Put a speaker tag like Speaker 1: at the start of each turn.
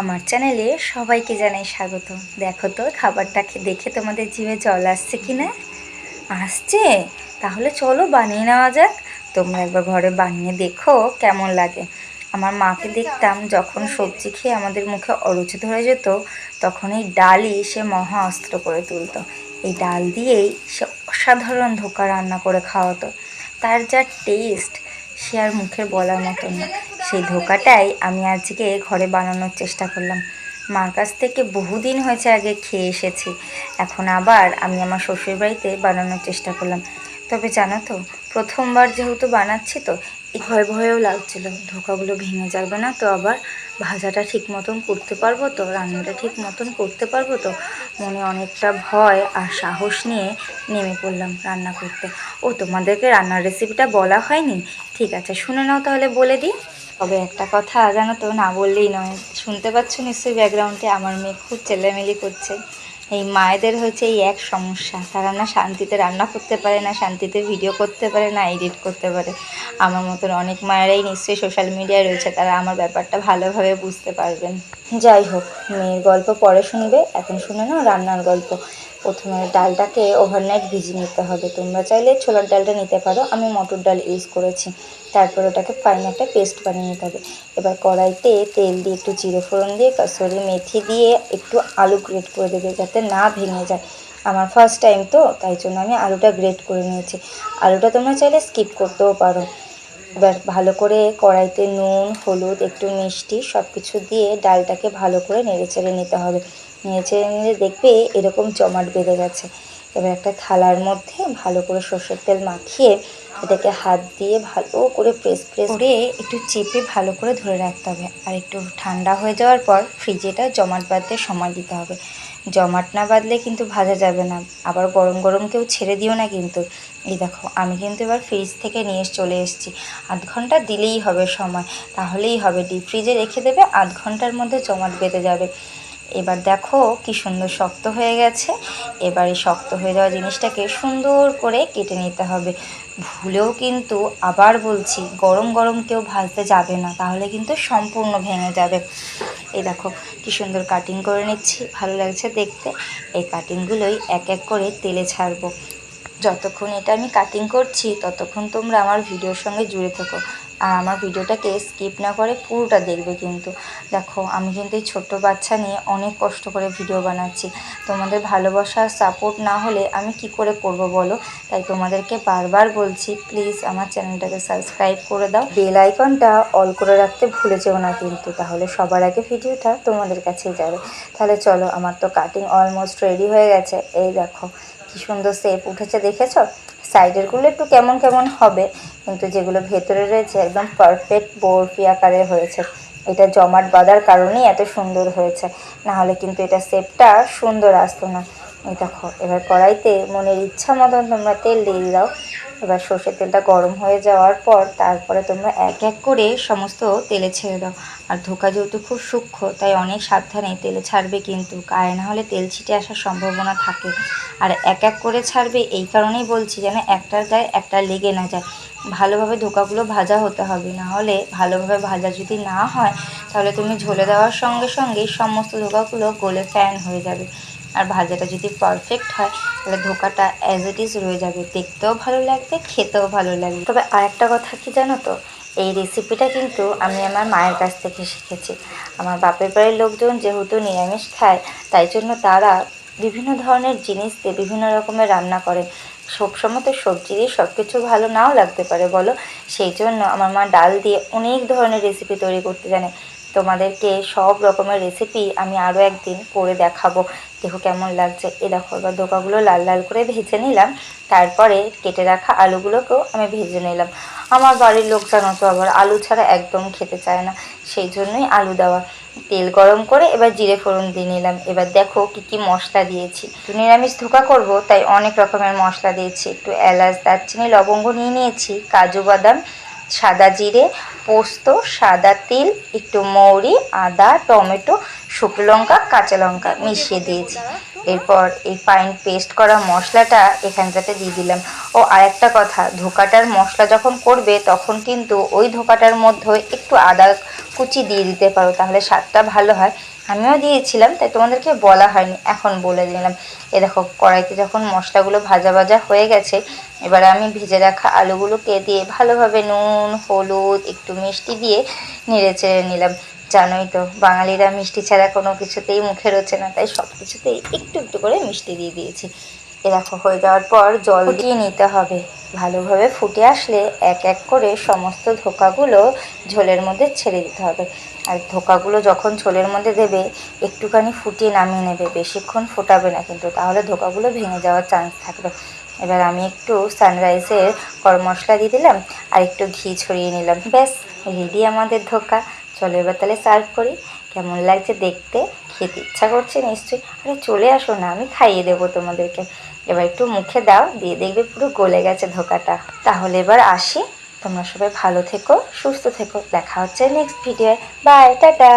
Speaker 1: আমার চ্যানেলে সবাইকে জানাই স্বাগত। দেখো তো খাবারটাকে দেখে তোমাদের জিভে জল আসছে কি না আসছে? তাহলে চলো বানিয়ে নেওয়া যাক। তোমরা একবার ঘরে বানিয়ে দেখো কেমন লাগে। আমার মাকে দেখতাম যখন সবজি খেয়ে আমাদের মুখে অরুচি ধরে যেত তখন এই ডালই সে মহা অস্ত্র করে তুলতো। এই ডাল দিয়েই সে অসাধারণ ধোকা রান্না করে খাওয়াতো। তার যা টেস্ট সে আর মুখে বলার মতন না। সেই ধোকাটাই আমি আজকে ঘরে বানানোর চেষ্টা করলাম। মার কাছ থেকে বহুদিন হয়েছে আগে খেয়ে এসেছি। এখন আবার আমি আমার শ্বশুরবাড়িতে বানানোর চেষ্টা করলাম। তবে জানো তো, প্রথমবার যেহেতু বানাচ্ছি তো ভয় ভয়েও লাগছিল। ধোকাগুলো ভেঙে যাবে না তো আবার? ভাজাটা ঠিক মতন করতে পারব তো, রান্নাটা ঠিক মতন করতে পারব তো? মনে অনেকটা ভয় আর সাহস নিয়ে নেমে পড়লাম রান্না করতে। ও, তোমাদেরকে রান্নার রেসিপিটা বলা হয়নি? ঠিক আছে, শুনে নাও তাহলে বলে দিই। তবে একটা কথা, জানো তো, না বললেই নয়। শুনতে পাচ্ছ নিশ্চয়ই ব্যাকগ্রাউন্ডে আমার মেয়ে খুব চেল্লামেলি করছে। এই মায়েদের হচ্ছে এই এক সমস্যা। তারা না শান্তিতে রান্না করতে পারে না, শান্তিতে ভিডিও করতে পারে না এডিট করতে পারে। আমার মতন অনেক মায়েরাই নিশ্চয়ই সোশ্যাল মিডিয়ায় রয়েছে, তারা আমার ব্যাপারটা ভালোভাবে বুঝতে পারবেন। যাই হোক, মেয়ের গল্প পরে শুনবে, এখন শুনে নাও রান্নার গল্প। প্রথমে ডালটাকে ওভারনাইট ভিজিয়ে নিতে হবে। তোমরা চাইলে ছোলার ডালটা নিতে পারো, আমি মটর ডাল ইউজ করেছি। তারপর ওটাকে ফাইন একটা পেস্ট বানিয়ে নিতে হবে। এবার কড়াইতে তেল দিয়ে একটু জিরে ফোড়ন দিয়ে, কাসুরি মেথি দিয়ে একটু আলু গ্রেট করে দেবে যাতে না ভেঙে যায়। আমার ফার্স্ট টাইম তো, তাই জন্য আমি আলুটা গ্রেট করে নিয়েছি। আলুটা তোমরা চাইলে স্কিপ করতেও পারো। এবার ভালো করে কড়াইতে নুন, হলুদ, একটু মিষ্টি সব কিছু দিয়ে ডালটাকে ভালো করে নেড়ে চেড়ে নিতে হবে। নেড়ে চেড়ে নিলে দেখবে এরকম জমাট বেঁধে গেছে। এবার একটা থালার মধ্যে ভালো করে সর্ষের তেল মাখিয়ে এটাকে হাত দিয়ে ভালো করে প্রেস প্রেস করে একটু চেপে ভালো করে ধরে রাখতে হবে। আর একটু ঠান্ডা হয়ে যাওয়ার পর ফ্রিজেটা জমাট বাঁধতে সময় দিতে হবে। জমাট না বাঁধলে কিন্তু ভাজা যাবে না। আবার গরম গরম কেউ ছেড়ে দিও না কিন্তু। এই দেখো আমি কিন্তু এবার ফ্রিজ থেকে নিয়ে এসে চলে এসেছি। আধ ঘণ্টা দিলেই হবে সময়। তাহলেই হবে। ডিপ ফ্রিজে রেখে দেবে আধ ঘণ্টার মধ্যে জমাট বেঁধে যাবে। এবার দেখো কি সুন্দর শক্ত হয়ে গেছে। এবার শক্ত হয়ে যাওয়া জিনিসটাকে সুন্দর করে কেটে নিতে হবে। ভুলেও কিন্তু আবার বলছি, গরম গরম কেউ ভাজতে যাবে না, তাহলে কিন্তু সম্পূর্ণ ভেঙে যাবে। এই দেখো কি সুন্দর কাটিং করে নিচ্ছি, ভালো লাগছে দেখতে। এই কাটিংগুলোই এক এক করে তেলে ছাড়বো। যতক্ষণ এটা আমি কাটিং করছি, ততক্ষণ তোমরা আমার ভিডিওর সঙ্গে জুড়ে থেকো। আর আমার ভিডিওটাকে স্কিপ না করে পুরোটা দেখবে কিন্তু। দেখো, আমি কিন্তু এই ছোট্ট বাচ্চা নিয়ে অনেক কষ্ট করে ভিডিও বানাচ্ছি। তোমাদের ভালোবাসা সাপোর্ট না হলে আমি কি করে করব বলো? তাই তোমাদেরকে বারবার বলছি প্লিজ আমার চ্যানেলটাকে সাবস্ক্রাইব করে দাও। বেল আইকনটা অল করে রাখতে ভুলে যেও না কিন্তু, তাহলে সবার আগে ভিডিওটা তোমাদের কাছেই যাবে। তাহলে চলো, আমার তো কাটিং অলমোস্ট রেডি হয়ে গেছে। এই দেখো, কি সুন্দর শেপ উঠেছে, দেখেছ? সাইডেরগুলো একটু কেমন কেমন হবে, কিন্তু যেগুলো ভেতরে রয়েছে একদম পারফেক্ট বরফি আকারে হয়েছে। এটা জমাট বাঁধার কারণেই এত সুন্দর হয়েছে। না হলে কিন্তু এটা সেপটা সুন্দর আসতো না। এই দেখো, এবার কড়াইতে মনের ইচ্ছা মতন তোমরা তেল দিয়ে দাও। এবার সর্ষের তেলটা গরম হয়ে যাওয়ার পর তারপরে তোমরা এক এক করে সমস্ত তেলে ছেড়ে দাও। আর ধোকা যেহেতু খুব সূক্ষ্ম, তাই অনেক সাবধানে তেলে ছাড়বে কিন্তু। গায়ে না হলে তেল ছিটে আসার সম্ভাবনা থাকে। আর এক এক করে ছাড়বে, এই কারণেই বলছি যেন একটার গায়ে একটা লেগে না যায়। ভালোভাবে ধোকাগুলো ভাজা হতে হবে, না হলে ভালোভাবে ভাজা যদি না হয়, তাহলে তুমি ঝোলে দেওয়ার সঙ্গে সঙ্গে সমস্ত ধোকাগুলো গলে ফ্যান হয়ে যাবে। আর ভাজাটা যদি পারফেক্ট হয়, তাহলে ধোকাটা অ্যাজ ইট ইজ রয়ে যাবে। দেখতেও ভালো লাগবে, খেতেও ভালো লাগবে। তবে আরেকটা কথা কি জানো তো? এই রেসিপিটা কিন্তু আমি আমার মায়ের কাছ থেকে শিখেছি। আমার বাপের বাড়ির লোকজন যেহেতু নিরামিষ খায়, তাই জন্য তারা বিভিন্ন ধরনের জিনিস দিয়ে বিভিন্ন রকমের রান্না করে। সবসময় তো সবজি দিয়ে সব কিছু ভালো নাও লাগতে পারে, বলো? সেই জন্য আমার মা ডাল দিয়ে অনেক ধরনের রেসিপি তৈরি করতে জানে। তোমাদেরকে সব রকমের রেসিপি আমি আরও একদিন করে দেখাবো। দেখো কেমন লাগছে। এ দেখো, এবার ধোকাগুলো লাল লাল করে ভেজে নিলাম। তারপরে কেটে রাখা আলুগুলোকেও আমি ভেজে নিলাম। আমার বাড়ির লোক জানো তো, আবার আলু ছাড়া একদম খেতে চায় না। সেই জন্যই আলু দেওয়া। তেল গরম করে এবার জিরে ফোড়ন দিয়ে নিলাম। এবার দেখো কি কি মশলা দিয়েছি। একটু নিরামিষ ধোকা করব, তাই অনেক রকমের মশলা দিয়েছি। একটু এলাচ, দারচিনি, লবঙ্গ নিয়ে নিয়েছি, কাজু বাদাম সাদা জিরে, পোস্ত, সাদা তিল, একটু মৌরি, আদা, টমেটো, শুকনো লঙ্কা, কাঁচা লঙ্কা মিশিয়ে দিয়েছি। এরপর এই ফাইন পেস্ট করা মশলাটা এখানটাতে দিয়ে দিলাম। ও আরেকটা কথা, ধোকাটার মশলা যখন করবে, তখন কিন্তু ওই ধোকাটার মধ্যে একটু আদা কুচি দিয়ে দিতে পারো, তাহলে স্বাদটা ভালো হয়। আমিও দিয়েছিলাম, তাই তোমাদেরকে বলা হয়নি। এখন বলে দিলাম। এ দেখো, কড়াইতে যখন মশলাগুলো ভাজা ভাজা হয়ে গেছে, এবার আমি ভিজে রাখা আলুগুলোকে দিয়ে ভালোভাবে নুন, হলুদ, একটু মিষ্টি দিয়ে নেড়ে চেড়ে নিলাম। জানোই তো, বাঙালিরা মিষ্টি ছাড়া কোনো কিছুতেই মুখে রোচে না, তাই সব কিছুতেই একটু একটু করে মিষ্টি দিয়ে দিয়েছি। এ দেখো হয়ে যাওয়ার পর জল দিয়ে নিতে হবে। ভালোভাবে ফুটে আসলে এক এক করে সমস্ত ধোকাগুলো ঝোলের মধ্যে ছেড়ে দিতে হবে। আর ধোকাগুলো যখন ঝোলের মধ্যে দেবে একটুখানি ফুটিয়ে নামিয়ে নেবে। বেশিক্ষণ ফোটাবে না কিন্তু তাহলে ধোকাগুলো ভেঙে যাওয়ার চান্স থাকবে। এবার আমি একটু সানরাইজের গরম মশলা দিয়ে দিলাম আর একটু ঘি ছড়িয়ে নিলাম। ব্যাস রেডি আমাদের ধোকা। চলো এবার তাহলে সার্ভ করি। কেমন লাগছে দেখতে? খেতে ইচ্ছা করছে নিশ্চয়ই। আরে চলে আসো না, আমি খাইয়ে দেবো তোমাদেরকে। এবার একটু মুখে দাও, দিয়ে দেখবে পুরো গলে গেছে ধোকাটা। তাহলে এবার আসি। তোমরা সবাই ভালো থেকো, সুস্থ থেকো। দেখা হচ্ছে নেক্সট ভিডিও বাই টাটা!